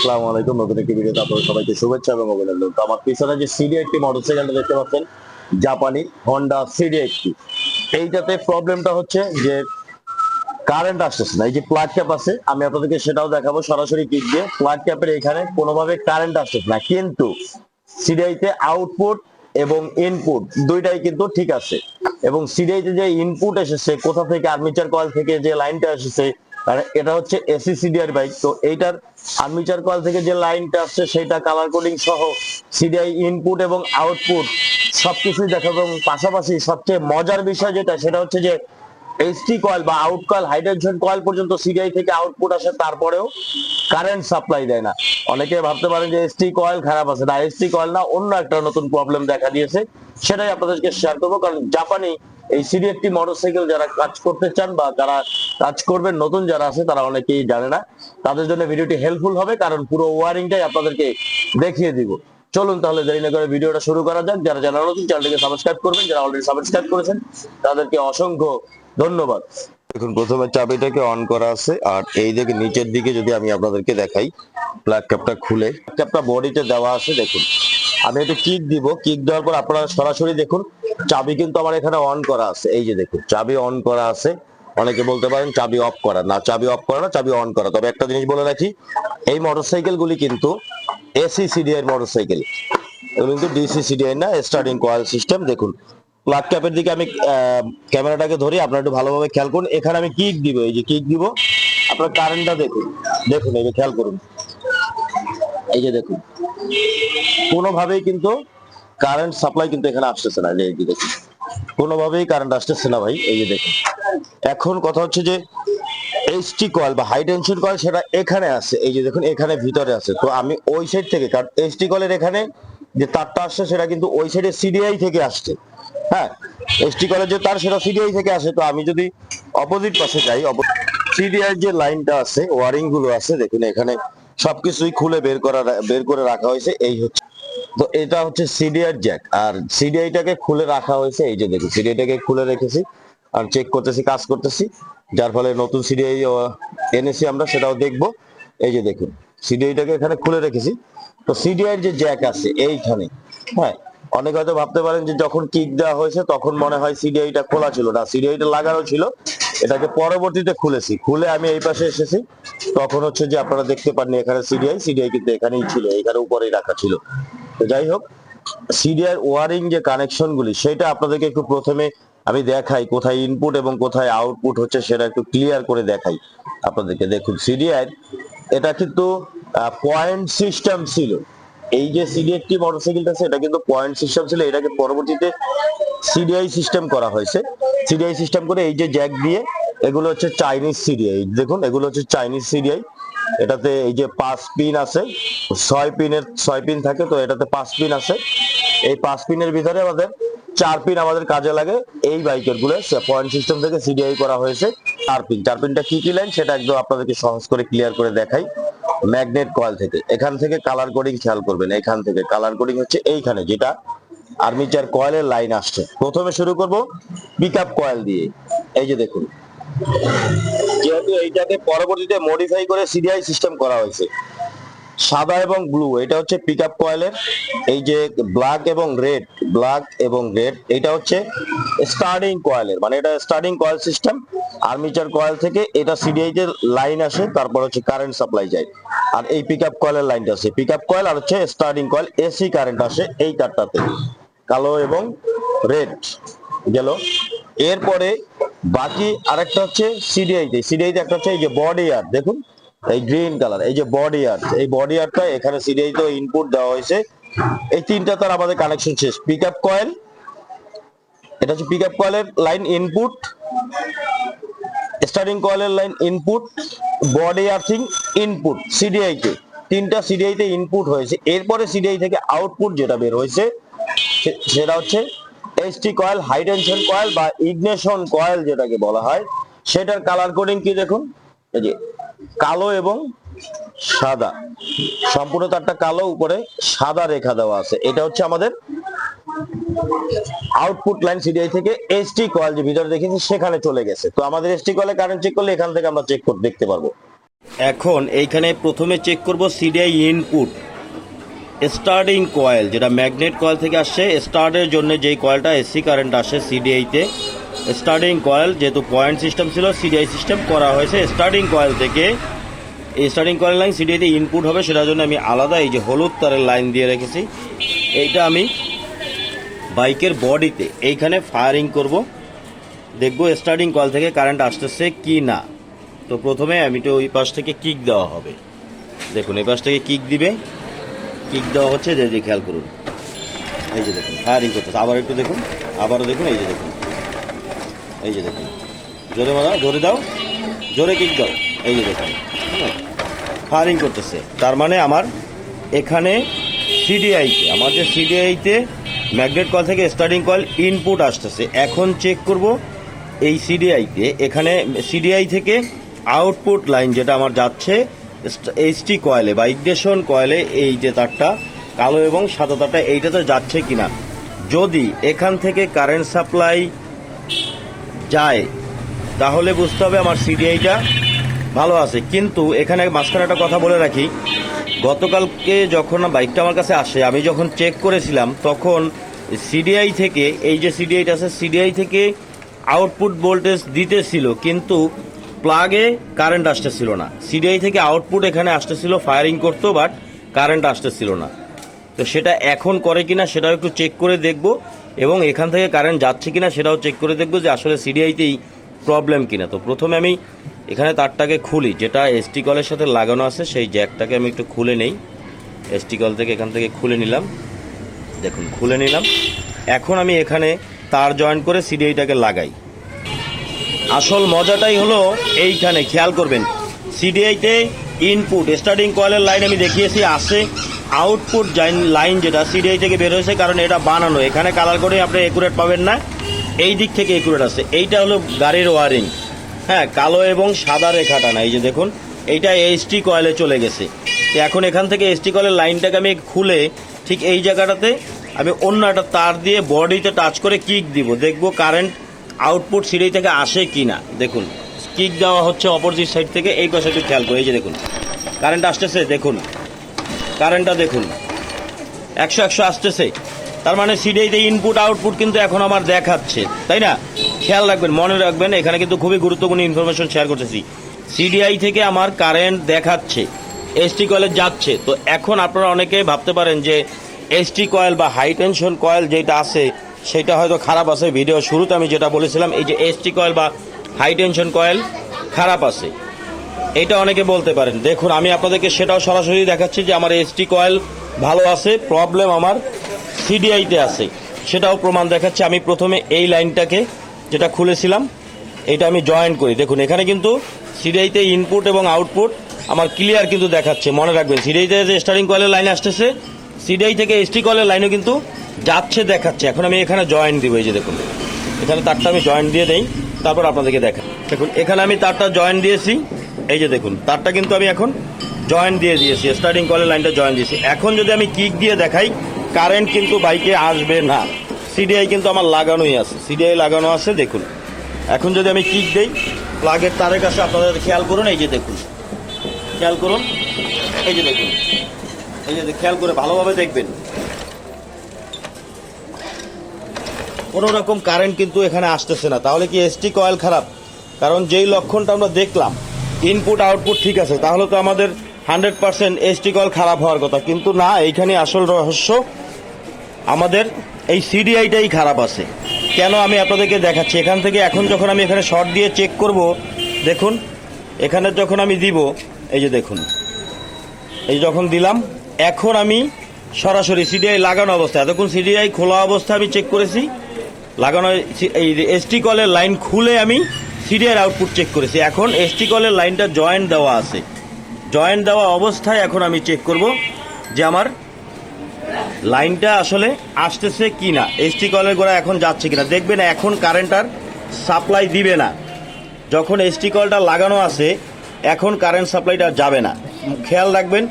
আসসালামু আলাইকুম। নতুন একটি ভিডিওতে আপনাদের সবাইকে শুভেচ্ছা এবং অভিনন্দন। তো আমার পিছনে যে সিডি একটি মোটরসাইকেলটা দেখতে পাচ্ছেন, জাপানি হন্ডা সিডি একটি। এইটাতে প্রবলেমটা হচ্ছে যে কারেন্ট আসতেছে না। এই যে প্লাগ ক্যাপ আছে, আমি আপনাদেরকে সেটাও দেখাবো। সরাসরি কিক দিয়ে প্লাগ ক্যাপের এখানে কোনোভাবে কারেন্ট আসতেছে না। কিন্তু সিডিআইতে আউটপুট এবং ইনপুট দুইটাই কিন্তু ঠিক আছে। এবং সিডিআইতে যে ইনপুট এসেছে, কোথা থেকে আর্মিচার কয়েল থেকে যে লাইনটা এসেছে আর এটা হচ্ছে এসি সিডিআর বাইক তো এইটার আর্মিচার কল থেকে যে লাইনটা আসছে সেটা কালার কোডিং সহ সিডিআই ইনপুট এবং আউটপুট সবকিছুই দেখাবো। এবং পাশাপাশি সবচেয়ে মজার বিষয় যেটা, সেটা হচ্ছে যে এইচটি কয়েল বা আউট কয়েল হাইড্রোজেন কয়েল পর্যন্ত সিডিআই থেকে আউটপুট আসে তারপরেও কারেন্ট সাপ্লাই দেয় না। অনেকে ভাবতে পারেন যে এসটি কয়েল খারাপ আছে। না এসটি কয়েল না, অন্য একটা নতুন প্রবলেম দেখা দিয়েছে। সেটাই আপনাদেরকে শেয়ার করব। কারণ জাপানি এই সিডি একটি মোটরসাইকেল যারা কাজ করতে চান বা যারা কাজ করবেন, নতুন যারা আছে, তারা অনেকেই জানে না। তাদের জন্য ভিডিওটি হেল্পফুল হবে, কারণ পুরো ওয়ারিংটাই আপনাদেরকে দেখিয়ে দিব। চলুন তাহলে দেরি না করে ভিডিওটা শুরু করা যাক। যারা জানা নতুন চ্যানেলটিকে সাবস্ক্রাইব করবেন, যারা অলরেডি সাবস্ক্রাইব করেছেন, তাদেরকে অসংখ্য ধন্যবাদ। দেখুন, প্রথমে চাবিটাকে অন করা আছে, আর এই দিকে নিচের দিকে যদি আমি আপনাদেরকে দেখাই প্লাগ ক্যাপটা খুলে। ক্যাপটা বডিতে দেওয়া আছে, দেখুন। আমি একটু কিক দিব কিক দেওয়ার পর আপনারা সরাসরি দেখুন, চাবি কিন্তু আমার এখানে অন করা আছে। এই যে দেখুন, চাবি অন করা আছে। অনেকে বলতে পারেন চাবি অফ করা। না, চাবি অফ করা না, চাবি অন করা। তবে একটা জিনিস বলে রাখি, এই মোটরসাইকেল গুলি কিন্তু এসি সিডিআই মোটরসাইকেল এগুলো কিন্তু ডিসি সিডিআই না স্টার্টিং কয়েল সিস্টেম দেখুন। প্লাগ ক্যাপের দিকে আমি ক্যামেরাটাকে ধরি, আপনারা একটু ভালোভাবে খেয়াল করুন। এখানে আমি কিক দিব, এই যে কিক দিব। আপনার কারেন্টটা দেখুন। দেখুন, এই যে খেয়াল করুন। এই যে দেখুন। কোনোভাবেই কিন্তু কারেন্ট সাপ্লাই কিন্তু এখানে আসতেছে না। এই যে দেখুন। কোনোভাবেই কারেন্ট আসতেছে না ভাই। এই যে দেখুন। এখন কথা হচ্ছে যে এইচটি কয়েল বা হাই টেনশন কয়েল সেটা এখানে আছে। এই যে দেখুন, এখানে ভিতরে আছে। তো আমি ওই সাইড থেকে, কারণ এইচটি কয়েলের এখানে যে তারটা আসছে, সেটা কিন্তু ওই সাইডে সিডিআই থেকে আসছে। হ্যাঁ এসটি যে তার সেটা সিডিআই থেকে আসে, তো আমি যদি অপোজিট পাশে যাই সিডিআই যে লাইনটা আছে, ওয়ারিংগুলো আছে, দেখুন এখানে সবকিছুই খুলে বের করা, বের করে রাখা হয়েছে, এই হচ্ছে। তো এটা হচ্ছে সিডিআর জ্যাক আর সিডিআইটাকে খুলে রাখা হয়েছে, এই যে দেখুন সিডিআইটাকে খুলে রেখেছি, আর চেক করতেছি, কাজ করতেছি, যার ফলে নতুন সিডিআই এনেছি আমরা, সেটাও দেখব। এই যে দেখুন সিডিআইটাকে এখানে খুলে রেখেছি। তো সিডিআই যে জ্যাক আছে, এইখানে হ্যাঁ অনেকে হয়তো ভাবতে পারেন যে যখন কিক দেওয়া হয়েছে, তখন মনে হয় সিডিআইটা খোলা ছিল না। সিডিআইটা লাগানো ছিল, এটাকে পরবর্তীতে খুলেছি। খুলে আমি এই পাশে এসেছি। তখন হচ্ছে যে আপনারা দেখতে পাননি এখানে সিডিআই সিডিআই কিন্তু এখানেই ছিল, এখানে উপরেই রাখা ছিল। তো যাই হোক সিডিআই ওয়ারিং যে কানেকশন গুলি সেটা আপনাদেরকে একটু প্রথমে আমি দেখাই, কোথায় ইনপুট এবং কোথায় আউটপুট হচ্ছে সেটা একটু ক্লিয়ার করে দেখাই আপনাদেরকে। দেখুন সিডিআই এটা কিন্তু পয়েন্ট সিস্টেম ছিল। এই যে সিডিআরটি মোটরসাইকেলটা আছে, এটা কিন্তু পয়েন্ট সিস্টেম ছিল, এটাকে পরবর্তীতে সিডিআই সিস্টেম করা হয়েছে। সিডিআই সিস্টেম করে এই যে জ্যাক দিয়ে, এগুলো হচ্ছে চাইনিজ সিডিআই দেখুন, এগুলো হচ্ছে চাইনিজ সিডিআই এটাতে এই যে পাঁচ পিন আছে, ছয় পিনের ছয় পিন থাকে, তো এটাতে পাঁচ পিন আছে। এই পাঁচ পিনের ভিতরে আমাদের চার পিন আমাদের কাজে লাগে, এই বাইকেরগুলো পয়েন্ট সিস্টেম থেকে সিডিআই করা হয়েছে, চার পিন চার পিনটা কি কি লাইন সেটা একদম আপনাদেরকে সহজ করে ক্লিয়ার করে দেখাই। ম্যাগনেট কয়েল থেকে। এখান থেকে কালার কোডিং খেয়াল করবেন, এখান থেকে কালার কোডিং হচ্ছে এইখানে, যেটা আর্মিচার কয়েলের লাইন আসছে। প্রথমে শুরু করব পিক আপ কয়েল দিয়ে। এই যে দেখুন, যেহেতু এইটাকে পরবর্তীতে মডিফাই করে সিডিআই সিস্টেম করা হয়েছে। সাদা এবং ব্লু, এটা হচ্ছে পিক আপ কয়েলের এই যে ব্ল্যাক এবং রেড ব্ল্যাক এবং রেড এটা হচ্ছে স্টার্টিং কয়েলের মানে এটা starting coil system armature coil থেকে এটা সিডিআই তে লাইন আসে, তারপর হচ্ছে কারেন্ট সাপ্লাই যায়। আর এই পিক আপ কয়েলের লাইনটা আছে পিক আপ কয়েল আর হচ্ছে স্টার্টিং কয়েল এসি কারেন্ট আসে এই তারটাতে কালো এবং রেড গেল। এরপরে বাকি আরেকটা হচ্ছে সিডিআই তে সিডিআই তে একটা হচ্ছে এই যে বডি আর, দেখুন। এই গ্রিন কালার এই যে বডি আর্ট এই বডি আর্টটা এখানে সিডিআই তো ইনপুট দেওয়া হয়েছে। এই তিনটা তার আমাদের কানেকশন শেষ। পিক আপ কয়েল এটা হচ্ছে পিক আপ কয়েলের লাইন ইনপুট স্টার্টিং কয়েলের line input body earthing input CDI তে। তিনটা সিডিআই তে ইনপুট হয়েছে। এরপরে সিডিআই থেকে আউটপুট যেটা বের হয়েছে সেটা হচ্ছে HT coil high tension coil বা ইগনেশন কয়েল যেটাকে বলা হয়, সেটার কালার কোডিং কি দেখুন? এই যে কালো এবং সাদা। সম্পূর্ণ তারটা কালো, উপরে সাদা রেখা দেওয়া আছে। এটা হচ্ছে আমাদের আউটপুট লাইন সিডিআই থেকে এসটি কয়েল যে ভিতরে দেখেছি, সেখানে চলে গেছে। তো আমাদের এসটি কয়েলে কারেন্ট চেক করলে এখান থেকে আমরা চেক করতে দেখতে পারব। এখন এইখানে প্রথমে চেক করব সিডিআই ইনপুট স্টার্টিং কয়েল যেটা ম্যাগনেট কয়েল থেকে আসছে। স্টার্টের জন্য যেই কয়েলটা এসি কারেন্ট আসে সিডিআইতে স্টার্টিং কয়েল যেহেতু পয়েন্ট সিস্টেম ছিল সিডিআই সিস্টেম করা হয়েছে। স্টার্টিং কয়েল থেকে এই স্টার্টিং কয়েল লাইন সিডিআইতে ইনপুট হবে, সেটার জন্য আমি আলাদা এই যে হলুদ তারের লাইন দিয়ে রেখেছি। এইটা আমি বাইকের বডিতে এইখানে ফায়ারিং করব। দেখব স্টার্টিং কল থেকে কারেন্ট আসতেছে কি না। তো প্রথমে আমি তো ওই পাশ থেকে কিক দেওয়া হবে। দেখুন, এই পাশ থেকে কিক দিবে। কিক দেওয়া হচ্ছে, যে যে খেয়াল করুন। এই যে দেখুন ফায়ারিং করতেছে। আবার একটু দেখুন, আবারও দেখুন, এই যে দেখুন। এই যে দেখুন। জোরে মারা জোরে দাও, জোরে কিক দাও। এই যে দেখুন। ফায়ারিং করতেছে। তার মানে আমার এখানে সিডিআইতে আমার যে সিডিআইতে ম্যাগনেট কল থেকে স্টার্টিং কল ইনপুট আসতেছে। এখন চেক করব এই সিডিআইতে এখানে সিডিআই থেকে আউটপুট লাইন যেটা আমার যাচ্ছে এইচটি কয়েলে বা ইগনেশন কয়েলে এই যে তারটা কালো এবং সাদা তারটা এইটাতে যাচ্ছে কিনা। যদি এখান থেকে কারেন্ট সাপ্লাই যায়, তাহলে বুঝতে হবে আমার সিডিআইটা ভালো আছে। কিন্তু এখানে মাঝখানে একটা কথা বলে রাখি, গতকালকে যখন বাইকটা আমার কাছে আসে, আমি যখন চেক করেছিলাম, তখন সিডিআই থেকে, এই যে সিডিআইটা আছে, সিডিআই থেকে আউটপুট ভোল্টেজ দিতেছিল, কিন্তু প্লাগে কারেন্ট আসতেছিল না। সিডিআই থেকে আউটপুট এখানে আসতেছিল ফায়ারিং করতো বাট কারেন্ট আসতেছিল না। তো সেটা এখন করে কিনা, সেটাও একটু চেক করে দেখব। এবং এখান থেকে কারেন্ট যাচ্ছে কিনা সেটাও চেক করে দেখব যে আসলে সিডিআইতেই প্রবলেম কিনা। তো প্রথমে আমি এখানে তারটাকে খুলি, যেটা এসটি কলের সাথে লাগানো আছে, সেই জ্যাকটাকে আমি একটু খুলে নেই। এসটি কল থেকে এখান থেকে খুলে নিলাম। দেখুন, খুলে নিলাম। এখন আমি এখানে তার জয়েন করে সিডিআইটাকে লাগাই। আসল মজাটাই হলো এইখানে, খেয়াল করবেন সিডিআইতে ইনপুট স্টার্টিং কয়েলের লাইন আমি দেখিয়েছি, আসে আউটপুট লাইন যেটা সিডিআই থেকে বের হয়েছে, কারণ এটা বানানো। এখানে কালার করে আপনি একুরেট পাবেন না। এই দিক থেকে একুরেট আছে। এইটা হলো গাড়ির ওয়ারিং হ্যাঁ কালো এবং সাদা রেখাটা না, এই যে দেখুন। এইটা এইচটি কয়েলে চলে গেছে। এখন এখান থেকে এসটি কয়েলের লাইনটাকে আমি খুলে ঠিক এই জায়গাটাতে আমি অন্য একটা তার দিয়ে বডিতে টাচ করে কিক দিব। দেখব কারেন্ট আউটপুট সিঁড়ি থেকে আসে কি না দেখুন কিক দেওয়া হচ্ছে অপোজিট সাইড থেকে, এই পাশে একটু খেয়াল করে এই যে দেখুন কারেন্ট আসতেছে, দেখুন। কারেন্টটা দেখুন। একশো একশো আসতেছে। তার মানে সিডিআইতে ইনপুট আউটপুট কিন্তু এখন আমার দেখাচ্ছে। তাই না? খেয়াল রাখবেন, মনে রাখবেন, এখানে কিন্তু খুবই গুরুত্বপূর্ণ ইনফরমেশন শেয়ার করতেছি। সিডিআই থেকে আমার কারেন্ট দেখাচ্ছে এসটি কয়েলে যাচ্ছে। তো এখন আপনারা অনেকে ভাবতে পারেন যে এসটি কয়েল বা হাই টেনশন কয়েল যেটা আছে, সেটা হয়তো খারাপ আছে। ভিডিও শুরুতে আমি যেটা বলেছিলাম, এই যে এসটি কয়েল বা হাই টেনশন কয়েল খারাপ আছে। এটা অনেকে বলতে পারেন। দেখুন, আমি আপনাদেরকে সেটাও সরাসরি দেখাচ্ছি যে আমার এসটি কয়েল ভালো আছে, প্রবলেম আমার সিডিআইতে আছে। সেটাও প্রমাণ দেখাচ্ছে। আমি প্রথমে এই লাইনটাকে যেটা খুলেছিলাম, এটা আমি জয়েন করি। দেখুন, এখানে কিন্তু সিডিআইতে ইনপুট এবং আউটপুট আমার ক্লিয়ার কিন্তু দেখাচ্ছে। মনে রাখবেন সিডিআইতে যে স্টারিং কয়েলের লাইন আসতেছে, সিডিআই থেকে এসটি কয়েলের লাইনও কিন্তু যাচ্ছে, দেখাচ্ছে। এখন আমি এখানে জয়েন দিব, এই যে দেখুন। এখানে তারটা আমি জয়েন দিয়ে দেই, তারপর আপনাদেরকে দেখা দেখুন, এখানে আমি তারটা জয়েন দিয়েছি। এই যে দেখুন, তারটা কিন্তু আমি এখন জয়েন দিয়ে দিয়েছি স্টার্টিং কলের লাইনটা জয়েন দিয়েছি। এখন যদি আমি কিক দিয়ে দেখাই কারেন্ট কিন্তু বাইকে আসবে না। সিডিআই কিন্তু আমার লাগানোই আছে সিডিআই লাগানো আছে, দেখুন। এখন যদি আমি কিক দেই প্লাগের তারের কাছে আপনাদের খেয়াল করুন, এই যে দেখুন। খেয়াল করুন, এই যে দেখুন। এই যে খেয়াল করে ভালোভাবে দেখবেন। কোনো রকম কারেন্ট কিন্তু এখানে আসতেছে না। তাহলে কি এসটি কয়েল খারাপ? কারণ যেই লক্ষণটা আমরা দেখলাম ইনপুট আউটপুট ঠিক আছে। তাহলে তো আমাদের হান্ড্রেড পার্সেন্ট এসটি কল খারাপ হওয়ার কথা। কিন্তু না, এইখানে আসল রহস্য আমাদের এই সিডিআইটাই খারাপ আছে। কেন আমি আপনাদেরকে দেখাচ্ছি? এখান থেকে এখন যখন আমি এখানে শর্ট দিয়ে চেক করব, দেখুন, এখানে যখন আমি দিব, এই যে দেখুন, এই যখন দিলাম, এখন আমি সরাসরি সিডিআই লাগানো অবস্থা। এতক্ষণ সিডিআই খোলা অবস্থা আমি চেক করেছি। লাগানো, এই এসটি কলের লাইন খুলে আমি সিডিআর আউটপুট চেক করেছি। এখন এসটি কলের লাইনটা জয়েন্ট দেওয়া আছে। জয়েন্ট দেওয়া অবস্থায় এখন আমি চেক করব যে আমার লাইনটা আসলে আসতেছে কি না এসটি কলের গোড়া এখন যাচ্ছে কিনা। দেখবেন এখন কারেন্ট আর সাপ্লাই দিবে না। যখন এসটি কলটা লাগানো আছে, এখন কারেন্ট সাপ্লাইটা যাবে না। খেয়াল রাখবেন,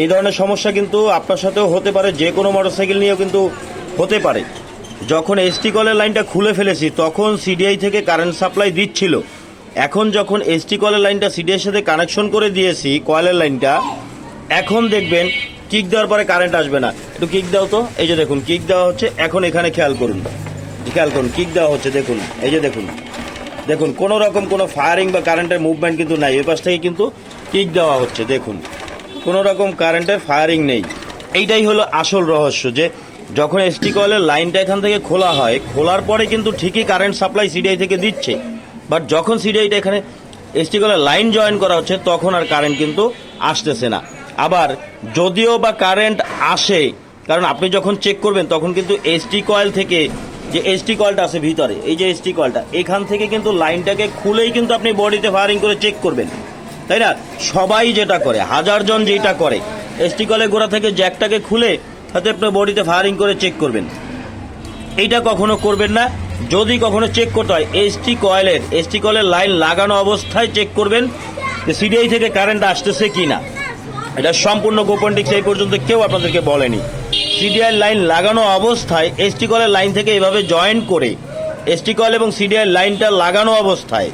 এই ধরনের সমস্যা কিন্তু আপনার সাথেও হতে পারে, যে কোনো মোটরসাইকেল নিয়েও কিন্তু হতে পারে। যখন এসটি কলের লাইনটা খুলে ফেলেছি, তখন সিডিআই থেকে কারেন্ট সাপ্লাই দিচ্ছিল। এখন যখন এসটি কলের লাইনটা সিডিআই সাথে কানেকশন করে দিয়েছি, কয়েলের লাইনটা, এখন দেখবেন কিক দেওয়ার পরে কারেন্ট আসবে না। একটু কিক দাও তো। এই যে দেখুন কিক দেওয়া হচ্ছে। এখন এখানে খেয়াল করুন। খেয়াল করুন কিক দেওয়া হচ্ছে, দেখুন। এই যে দেখুন। দেখুন, কোনো রকম কোনো ফায়ারিং বা কারেন্টের মুভমেন্ট কিন্তু নাই। ওই পাশ থেকে কিন্তু কিক দেওয়া হচ্ছে, দেখুন। কোনো রকম কারেন্টের ফায়ারিং নেই। এইটাই হলো আসল রহস্য যে যখন এসটি কয়েলের লাইনটা এখান থেকে খোলা হয়, খোলার পরে কিন্তু ঠিকই কারেন্ট সাপ্লাই সিডিআই থেকে দিচ্ছে। বাট যখন সিডিআইটা এখানে এসটি কয়েলের লাইন জয়েন করা হচ্ছে, তখন আর কারেন্ট কিন্তু আসতেছে না। আবার যদিও বা কারেন্ট আসে, কারণ আপনি যখন চেক করবেন, তখন কিন্তু এসটি কয়েল থেকে যে এসটি কয়েলটা আছে ভিতরে, এই যে এসটি কয়েলটা এখান থেকে কিন্তু লাইনটাকে খুলেই কিন্তু আপনি বডিতে ফায়ারিং করে চেক করবেন। তাই না? সবাই যেটা করে, হাজার জন যেটা করে এসটি কলের গোড়া থেকে জ্যাকটাকে খুলে হয়তো আপনার বডিতে ফায়ারিং করে চেক করবেন। এইটা কখনো করবেন না। যদি কখনো চেক করতে হয় এসটি কয়েলের এসটি কয়েলের লাইন লাগানো অবস্থায় চেক করবেন যে সিডিআই থেকে কারেন্ট আসতেছে কি না এটা সম্পূর্ণ গোপন টিক্স এই পর্যন্ত কেউ আপনাদেরকে বলেনি। সিডিআই লাইন লাগানো অবস্থায় এসটি কয়েলের লাইন থেকে এভাবে জয়েন করে এসটি কয়েল এবং সিডিআই লাইনটা লাগানো অবস্থায়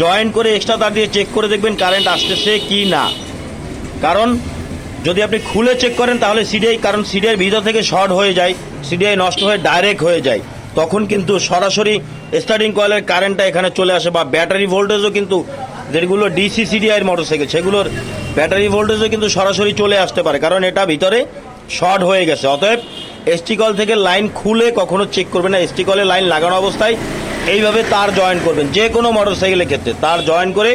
জয়েন করে এক্সট্রা তার দিয়ে চেক করে দেখবেন কারেন্ট আসতেছে কি না কারণ যদি আপনি খুলে চেক করেন, তাহলে সিডিআই কারণ সিডিআই ভিতর থেকে শর্ট হয়ে যায় সিডিআই নষ্ট হয়ে ডাইরেক্ট হয়ে যায়। তখন কিন্তু সরাসরি স্টার্টিং কয়েলের কারেন্টটা এখানে চলে আসে, বা ব্যাটারি ভোল্টেজও কিন্তু যেগুলো ডিসি সিডিআই মোটরসাইকেল সেগুলোর ব্যাটারি ভোল্টেজও কিন্তু সরাসরি চলে আসতে পারে, কারণ এটা ভিতরে শর্ট হয়ে গেছে। অতএব এসটি কল থেকে লাইন খুলে কখনো চেক করবেন না এসটি কলে লাইন লাগানো অবস্থায় এইভাবে তার জয়েন করবেন, যে কোনো মোটরসাইকেলের ক্ষেত্রে। তার জয়েন করে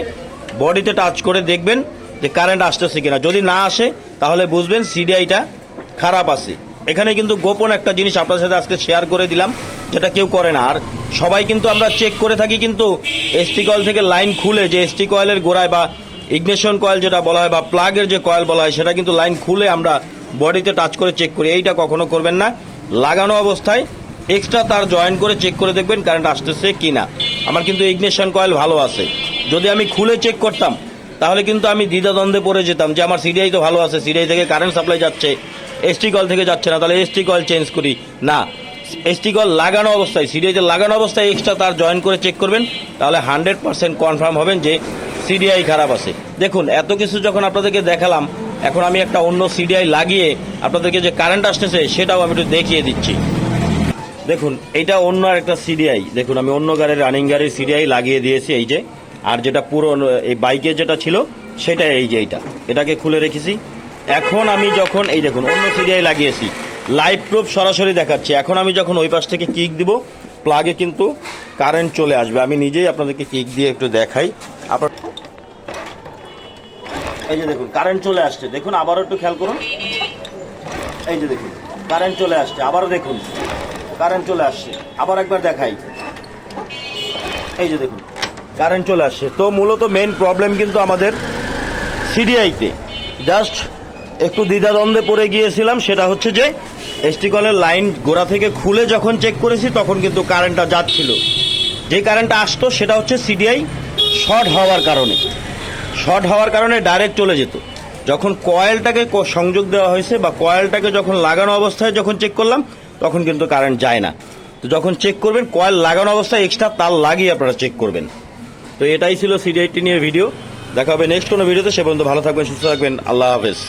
বডিতে টাচ করে দেখবেন যে কারেন্ট আসতেছে কিনা। যদি না আসে, তাহলে বুঝবেন সিডিআইটা খারাপ আছে। এখানে কিন্তু গোপন একটা জিনিস আপনার সাথে আজকে শেয়ার করে দিলাম, যেটা কেউ করে না। আর সবাই কিন্তু আমরা চেক করে থাকি, কিন্তু এসটি কয়েল থেকে লাইন খুলে যে এসটি কয়েলের গোড়ায় বা ইগনেশন কয়েল যেটা বলা হয় বা প্লাগের যে কয়েল বলা হয়, সেটা কিন্তু লাইন খুলে আমরা বডিতে টাচ করে চেক করি। এইটা কখনো করবেন না। লাগানো অবস্থায় এক্সট্রা তার জয়েন করে চেক করে দেখবেন কারেন্ট আসতেছে কি না আমার কিন্তু ইগনেশন কয়েল ভালো আছে। যদি আমি খুলে চেক করতাম তাহলে কিন্তু আমি দ্বিধাদ্বন্দ্বে পড়ে যেতাম যে আমার সিডিআই তো ভালো আছে সিডিআই থেকে কারেন্ট সাপ্লাই যাচ্ছে এসটি কল থেকে যাচ্ছে না, তাহলে এসটি কল চেঞ্জ করি। না এসটি কল লাগানো অবস্থায় সিডিআইতে লাগানো অবস্থায় এক্সট্রা তার জয়েন করে চেক করবেন, তাহলে হান্ড্রেড পার্সেন্ট কনফার্ম হবেন যে সিডিআই খারাপ আছে। দেখুন, এত কিছু যখন আপনাদেরকে দেখালাম, এখন আমি একটা অন্য সিডিআই লাগিয়ে আপনাদেরকে যে কারেন্ট আসতেছে, সেটাও আমি একটু দেখিয়ে দিচ্ছি। দেখুন, এটা অন্য একটা সিডিআই দেখুন, আমি অন্য গাড়ির রানিং গাড়ির সিডিআই লাগিয়ে দিয়েছি, এই যে। আর যেটা পুরো এই বাইকে যেটা ছিল, সেটা এই যে এইটা। এটাকে খুলে রেখেছি। এখন আমি যখন, এই দেখুন, অন্য সিডিআই লাগিয়েছি। লাইভ প্রুফ সরাসরি দেখাচ্ছি। এখন আমি যখন ওই পাশ থেকে কিক দিব প্লাগে কিন্তু কারেন্ট চলে আসবে। আমি নিজেই আপনাদেরকে কিক দিয়ে একটু দেখাই। আপনার এই যে দেখুন কারেন্ট চলে আসছে। দেখুন, আবারও একটু খেয়াল করুন। এই যে দেখুন কারেন্ট চলে আসছে। আবারও দেখুন কারেন্ট চলে আসছে। আবার একবার দেখাই। এই যে দেখুন কারেন্ট চলে আসছে। তো মূলত মেন প্রবলেম কিন্তু আমাদের সিডিআইতে জাস্ট একটু দ্বিধাদ্বন্দ্বে পড়ে গিয়েছিলাম, সেটা হচ্ছে যে এসটি কলের লাইন গোড়া থেকে খুলে যখন চেক করেছি, তখন কিন্তু কারেন্টটা যাচ্ছিল। যে কারেন্টটা আসতো, সেটা হচ্ছে সিডিআই শর্ট হওয়ার কারণে। শর্ট হওয়ার কারণে ডাইরেক্ট চলে যেত। যখন কয়েলটাকে সংযোগ দেওয়া হয়েছে বা কয়েলটাকে যখন লাগানো অবস্থায় যখন চেক করলাম, তখন কিন্তু কারেন্ট যায় না। তো যখন চেক করবেন কয়েল লাগানো অবস্থায় এক্সট্রা তার লাগিয়ে আপনারা চেক করবেন। তো এটাই ছিল সিডিআইটি নিয়ে ভিডিও দেখা হবে নেক্সট কোনো ভিডিওতে সে পর্যন্ত ভালো থাকবেন, সুস্থ থাকবেন। আল্লাহ হাফেজ।